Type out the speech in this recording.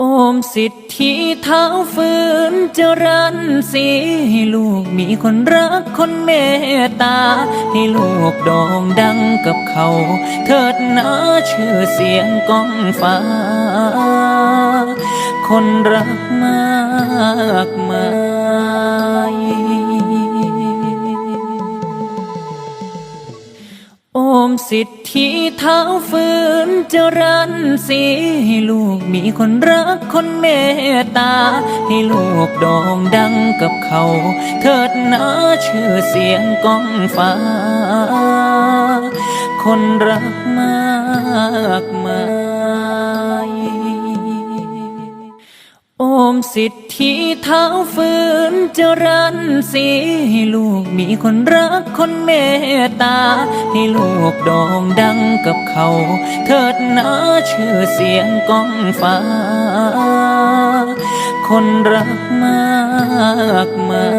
โอมสิทธิเท้าฝืนเจรันสีให้ลูกมีคนรักคนเมตตา ให้ลูกโด่งดังกับเขา เถิดนะชื่อเสียงก้องฟ้า คนรักมากมาย มสิทธิเท้าฝืนเจรันสีให้ลูกมีคนรักคนเมตตา ให้ลูกโด่งดังกับเขา เถิดนะชื่อเสียงก้องฟ้า คนรักมากมายโอมสิทธิเท้าฝืน จรันสีให้ลูกมีคนรักคนเมตตา ให้ลูกโด่งดังกับเขา เถิดนะชื่อเสียงก้องฟ้า คนรักมากมาย